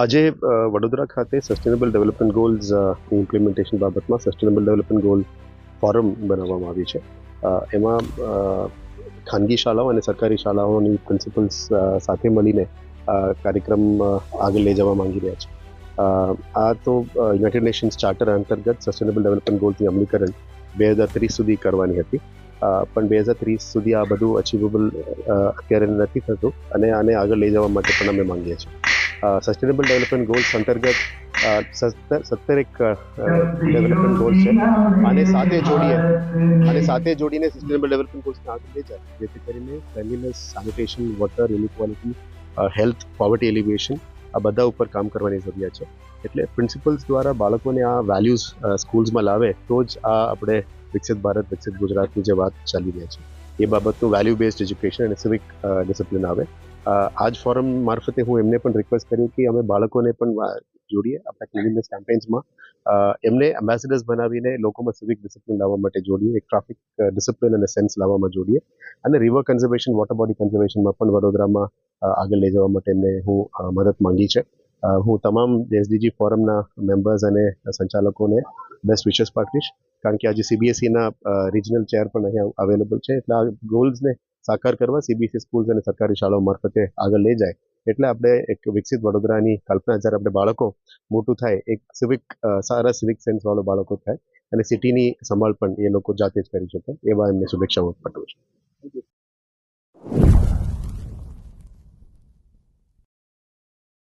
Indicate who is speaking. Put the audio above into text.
Speaker 1: આજે વડોદરા ખાતે sustainable development goals implementation બાબતમાં સસ્ટેનેબલ ડેવલપમેન્ટ ગોલ ફોરમ બનાવવામાં આવ્યું છે. એમાં ખાનગી શાળાઓ અને સરકારી શાળાઓની પ્રિન્સિપલ્સ સાથે મળીને કાર્યક્રમ આગળ લઈ જવા માંગી રહ્યા છે. આ તો યુનાઇટેડ નેશન્સ ચાર્ટર અંતર્ગત સસ્ટેનેબલ ડેવલપમેન્ટ ગોલથી અમલીકરણ બે હજાર ત્રીસ સુધી કરવાની હતી. પણ બે હજાર ત્રીસ સુધી આ બધું અચીવેબલ અત્યારે નથી થતું અને આને આગળ લઈ જવા માટે પણ અમે માંગીએ છીએ. સસ્ટેનેબલ ડેવલપમેન્ટ ગોલ્સ અંતર્ગત સત્તર એક ડેવલપમેન્ટ ગોલ્સ છે અને સાથે જોડીએ અને સાથે જોડીને સસ્ટેનેબલ ડેવલપમેન્ટ ગોલ્સને આગળ લઈ જાય જેથી કરીને cleanliness sanitation water inequality health poverty alleviation આ બધા ઉપર કામ કરવાની જરૂરિયાત છે એટલે પ્રિન્સિપલ્સ દ્વારા બાળકોને આ વેલ્યુઝ સ્કૂલ્સમાં લાવે તો જ આ આપણે વિકસિત ભારત વિકસિત ગુજરાતની જે વાત ચાલી રહી છે એ બાબતનું વેલ્યુ બેઝડ એજ્યુકેશન અને સિવિક ડિસિપ્લિન આવે. આ જ ફોરમ મારફતે હું એમને પણ રિક્વેસ્ટ કર્યું કે અમે બાળકોને પણ જોડીએ આપણા ક્લિનિનેસ કેમ્પેન્સમાં એમને એમ્બેસેડર્સ બનાવીને લોકોમાં સિવિક ડિસિપ્લિન લાવવા માટે જોડીએ, એક ટ્રાફિક ડિસિપ્લિન અને સેન્સ લાવવામાં જોડીએ. અને રિવર કન્ઝર્વેશન વોટર બોડી કન્ઝર્વેશનમાં પણ વડોદરામાં આગળ લઈ જવા માટે એમને હું મદદ માંગી છે. હું તમામ એસડીજી ફોરમના મેમ્બર્સ અને સંચાલકોને બેસ્ટ વિશેસ પાઠવીશ. કારણ કે આજે સીબીએસઈના રિજનલ ચેર પણ અહીંયા અવેલેબલ છે. એટલે આ ગોલ્સને સાકાર કરવા સીબીએસઈ સ્કૂલ્સ અને સરકારી શાળાઓ મારફતે આગળ લઈ જાય. એટલે આપણે એક વિકસિત વડોદરાની કલ્પના, જ્યારે આપણે બાળકો મોટું થાય, એક સિવિક સારા સિવિક સેન્સવાળો બાળકો થાય, અને સિટીની સંભાળ પણ એ લોકો જાતે જ કરી શકે, એવા એમને શુભેચ્છાઓ પાઠવું છું.